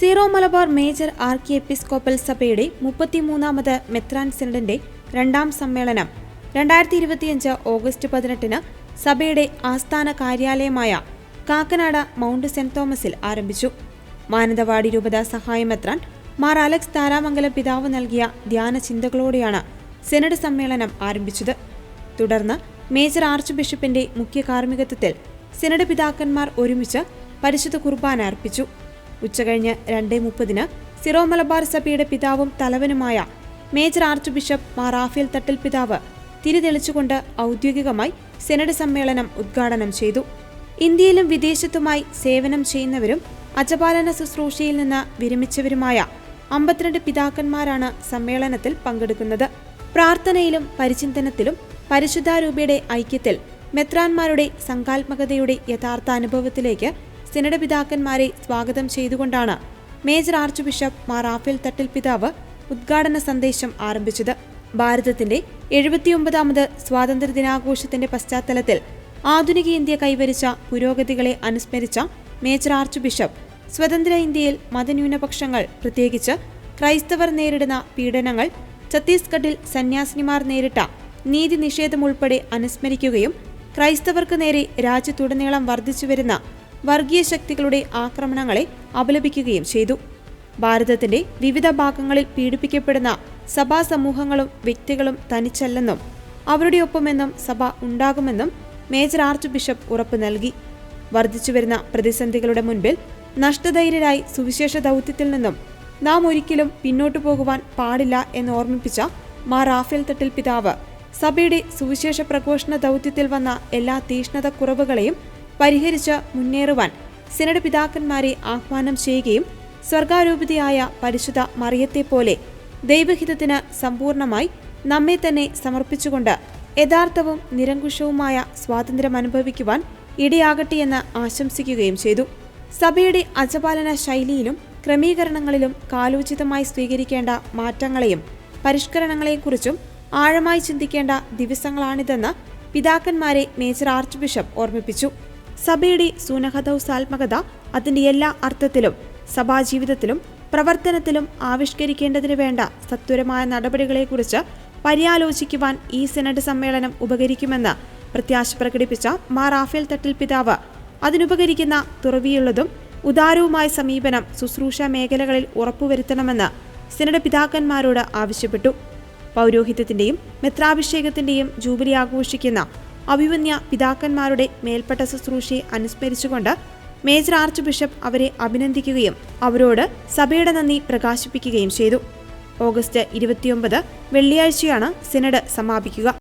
Zero Malabar major archiepiscopal സഭയുടെ മുപ്പത്തിമൂന്നാമത് മെത്രാൻ സിനഡിന്റെ രണ്ടാം സമ്മേളനം രണ്ടായിരത്തി ഇരുപത്തിയഞ്ച് ഓഗസ്റ്റ് പതിനെട്ടിന് സഭയുടെ ആസ്ഥാന കാര്യാലയമായ കാക്കനാട മൗണ്ട് സെന്റ് തോമസിൽ ആരംഭിച്ചു. മാനന്തവാടി രൂപത സഹായമെത്രാൻ മാർ അലക്സ് താരാമംഗലം പിതാവ് നൽകിയ ധ്യാന ചിന്തകളോടെയാണ് സെനഡ് സമ്മേളനം ആരംഭിച്ചത്. തുടർന്ന് മേജർ ആർച്ച് ബിഷപ്പിന്റെ മുഖ്യ കാർമ്മികത്വത്തിൽ സെനഡ് പിതാക്കന്മാർ ഒരുമിച്ച് പരിശുദ്ധ കുർബാന അർപ്പിച്ചു. ഉച്ചകഴിഞ്ഞ് രണ്ടേ മുപ്പതിന് സിറോ മലബാർ സഭയുടെ പിതാവും തലവനുമായ major archbishop Mar Raphael Thattil പിതാവ് തിരിതെളിച്ചുകൊണ്ട് ഔദ്യോഗികമായി സെനഡ് സമ്മേളനം ഉദ്ഘാടനം ചെയ്തു. ഇന്ത്യയിലും വിദേശത്തുമായി സേവനം ചെയ്യുന്നവരും അജപാലന ശുശ്രൂഷയിൽ നിന്ന് വിരമിച്ചവരുമായ അമ്പത്തിരണ്ട് പിതാക്കന്മാരാണ് സമ്മേളനത്തിൽ പങ്കെടുക്കുന്നത്. പ്രാർത്ഥനയിലും പരിചിന്തനത്തിലും പരിശുദ്ധാരൂപയുടെ ഐക്യത്തിൽ മെത്രാന്മാരുടെ സങ്കാത്മകതയുടെ യഥാർത്ഥ അനുഭവത്തിലേക്ക് സിനഡ് പിതാക്കന്മാരെ സ്വാഗതം ചെയ്തുകൊണ്ടാണ് major archbishop Mar Raphael Thattil പിതാവ് ഉദ്ഘാടന സന്ദേശം ആരംഭിച്ചത്. ഭാരതത്തിന്റെ എഴുപത്തിയൊമ്പതാമത് സ്വാതന്ത്ര്യ ദിനാഘോഷത്തിന്റെ പശ്ചാത്തലത്തിൽ ആധുനിക ഇന്ത്യ കൈവരിച്ച പുരോഗതികളെ അനുസ്മരിച്ച മേജർ ആർച്ച് ബിഷപ്പ് സ്വതന്ത്ര ഇന്ത്യയിൽ മതന്യൂനപക്ഷങ്ങൾ പ്രത്യേകിച്ച് ക്രൈസ്തവർ നേരിടുന്ന പീഡനങ്ങൾ ഛത്തീസ്ഗഡിൽ സന്യാസിനിമാർ നേരിട്ട നീതി നിഷേധം ഉൾപ്പെടെ അനുസ്മരിക്കുകയും ക്രൈസ്തവർക്ക് നേരെ രാജ്യത്തുടനീളം വർദ്ധിച്ചുവരുന്ന വർഗീയ ശക്തികളുടെ ആക്രമണങ്ങളെ അപലപിക്കുകയും ചെയ്തു. ഭാരതത്തിന്റെ വിവിധ ഭാഗങ്ങളിൽ പീഡിപ്പിക്കപ്പെടുന്ന സഭാ സമൂഹങ്ങളും വ്യക്തികളും തനിച്ചല്ലെന്നും അവരുടെ ഒപ്പമെന്നും സഭ ഉണ്ടാകുമെന്നും മേജർ ആർച്ച് ബിഷപ്പ് ഉറപ്പു നൽകി. വർദ്ധിച്ചുവരുന്ന പ്രതിസന്ധികളുടെ മുൻപിൽ നഷ്ടധൈര്യരായി സുവിശേഷ ദൗത്യത്തിൽ നിന്നും നാം ഒരിക്കലും പിന്നോട്ടു പോകുവാൻ പാടില്ല എന്ന് ഓർമ്മിപ്പിച്ച മാ റാഫേൽ തട്ടിൽ പിതാവ് സഭയുടെ സുവിശേഷ പ്രഘോഷണ ദൗത്യത്തിൽ വന്ന എല്ലാ തീഷ്ണത കുറവുകളെയും പരിഹരിച്ച് മുന്നേറുവാൻ സിനഡ് പിതാക്കന്മാരെ ആഹ്വാനം ചെയ്യുകയും സ്വർഗാരൂപിതയായ പരിശുദ്ധ മറിയത്തെപ്പോലെ ദൈവഹിതത്തിന് സമ്പൂർണമായി നമ്മെ തന്നെ സമർപ്പിച്ചുകൊണ്ട് യഥാർത്ഥവും നിരങ്കുശവുമായ സ്വാതന്ത്ര്യം അനുഭവിക്കുവാൻ ഇടയാകട്ടെയെന്ന് ആശംസിക്കുകയും ചെയ്തു. സഭയുടെ അജപാലന ശൈലിയിലും ക്രമീകരണങ്ങളിലും കാലോചിതമായി സ്വീകരിക്കേണ്ട മാറ്റങ്ങളെയും പരിഷ്കരണങ്ങളെക്കുറിച്ചും ആഴമായി ചിന്തിക്കേണ്ട ദിവസങ്ങളാണിതെന്ന് പിതാക്കന്മാരെ മേജർ ആർച്ച് ബിഷപ്പ് ഓർമ്മിപ്പിച്ചു. സഭയുടെ സൂനഹദൌസാത്മകത അതിന്റെ എല്ലാ അർത്ഥത്തിലും സഭാജീവിതത്തിലും പ്രവർത്തനത്തിലും ആവിഷ്കരിക്കേണ്ടതിന് വേണ്ട സത്വരമായ നടപടികളെക്കുറിച്ച് പര്യാലോചിക്കുവാൻ ഈ സെനറ്റ് സമ്മേളനം ഉപകരിക്കുമെന്ന് പ്രത്യാശ പ്രകടിപ്പിച്ച മാർ റാഫേൽ തട്ടിൽ പിതാവ്. അതിനുപകരിക്കുന്ന തുറവിയുള്ളതും ഉദാരവുമായ സമീപനം ശുശ്രൂഷ മേഖലകളിൽ ഉറപ്പുവരുത്തണമെന്ന് സെനഡ് പിതാക്കന്മാരോട് ആവശ്യപ്പെട്ടു. പൗരോഹിത്യത്തിന്റെയും മെത്രാഭിഷേകത്തിന്റെയും ജൂബിലി ആഘോഷിക്കുന്ന അഭിമന്യ പിതാക്കന്മാരുടെ മേൽപ്പെട്ട ശുശ്രൂഷയെ അനുസ്മരിച്ചുകൊണ്ട് മേജർ ആർച്ച് ബിഷപ്പ് അവരെ അഭിനന്ദിക്കുകയും അവരോട് സഭയുടെ നന്ദി പ്രകാശിപ്പിക്കുകയും ചെയ്തു. ഓഗസ്റ്റ് ഇരുപത്തിയൊമ്പത് വെള്ളിയാഴ്ചയാണ് സിനഡ് സമാപിക്കുക.